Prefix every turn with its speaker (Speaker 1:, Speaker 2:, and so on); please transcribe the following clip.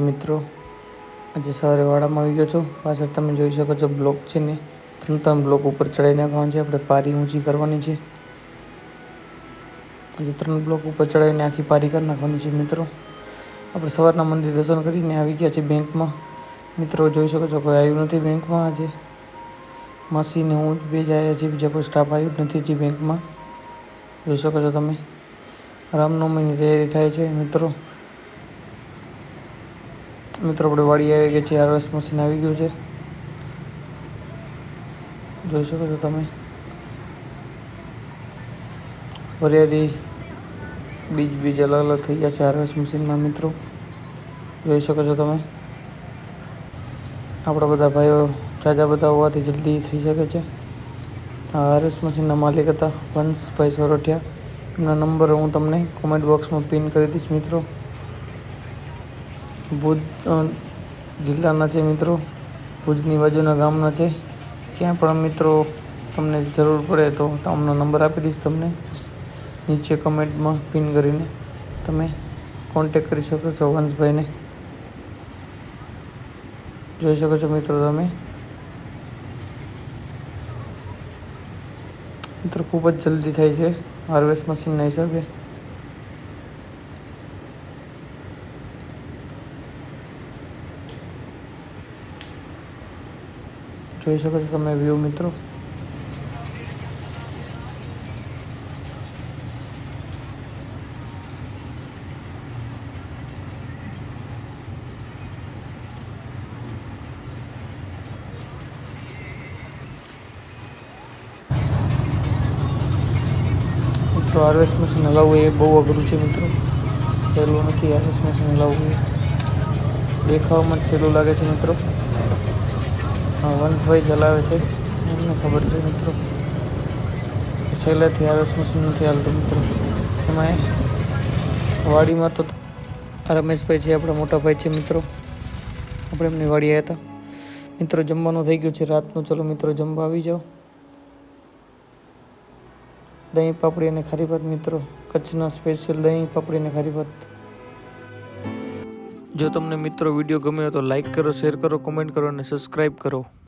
Speaker 1: મિત્રો. આજે સવારે વાડામાં આવી ગયો છું. પાછળ તમે જોઈ શકો છો બ્લોક છે ને, ત્રણ ત્રણ બ્લોક ઉપર ચડાવી નાખવાનું છે. આપણે પારી ઊંચી કરવાની છે. આજે ત્રણ બ્લોક ઉપર ચડાવીને આખી પારી કરી નાખવાની છે મિત્રો. આપણે સવારના મંદિર દર્શન કરીને આવી ગયા છીએ બેંકમાં. મિત્રો જોઈ શકો છો કોઈ આવ્યું નથી બેંકમાં આજે. માસીને હું જ બે જ આવ્યા છીએ, બીજા કોઈ સ્ટાફ આવ્યું જ નથી હજી બેંકમાં. જોઈ શકો છો તમે. રામનવમીની તૈયારી થાય છે મિત્રો. મિત્રો, આપણે વાડી આવી ગયા છે હાર્વેસ્ટ મશીન આવી ગયું છે. જોઈ શકો છો તમે. વરિયાળી, બીજ બીજ અલગ અલગ થઈ ગયા છે હાર્વેસ્ટ મશીનમાં મિત્રો. જોઈ શકો છો તમે. આપણા બધા ભાઈઓ જાજા બધા હોવાથી જલ્દી થઈ શકે છે. હાર્વેસ્ટ મશીનના માલિક હતા વંશભાઈ સોરઠિયા. એમના નંબર હું તમને કોમેન્ટ બોક્સમાં પિન કરી દઈશ, મિત્રો. ભુજ જિલ્લાના છે મિત્રો. ભુજની બાજુના ગામના છે. ક્યાં પણ મિત્રો તમને જરૂર પડે તો તમને નંબર આપી દઈશ તમને. નીચે કમેન્ટમાં પિન કરીને તમે કોન્ટેક કરી શકો છો વંશભાઈને. જોઈ શકો છો મિત્રો તમે. મિત્રો ખૂબ જ જલ્દી થાય છે. હાર્વેસ્ટ મશીનના હિસાબે. જોઈ શકો છો તમે વ્યૂ મિત્રો. મિત્રો હાર્વેસ્ટ મશીન હલાવવું એ બહુ અઘરું છે મિત્રો. સહેલું નથી હાર્વેસ્ટ મશીન હલાવવું એ. દેખાવામાં જ સહેલું લાગે છે મિત્રો. હા વંશભાઈ ચલાવે છે. એમને ખબર છે મિત્રો. છેલ્લેથી આવે મશીન નથી હાલતું મિત્રો. એમાં વાડીમાં તો રમેશભાઈ છે, આપણા મોટા ભાઈ છે મિત્રો. આપણે એમની વાડી હતા. મિત્રો, જમવાનું થઈ ગયું છે રાતનું. ચલો મિત્રો, જમવા આવી જાઓ. દહીં પાપડી અને ખારી ભાત મિત્રો. કચ્છના સ્પેશિયલ દહીં, પાપડી અને ખારી ભાત. જો તમને મિત્રો વીડિયો ગમ્યો તો લાઈક કરો શેર કરો કોમેન્ટ કરો અને સબસ્ક્રાઈબ કરો.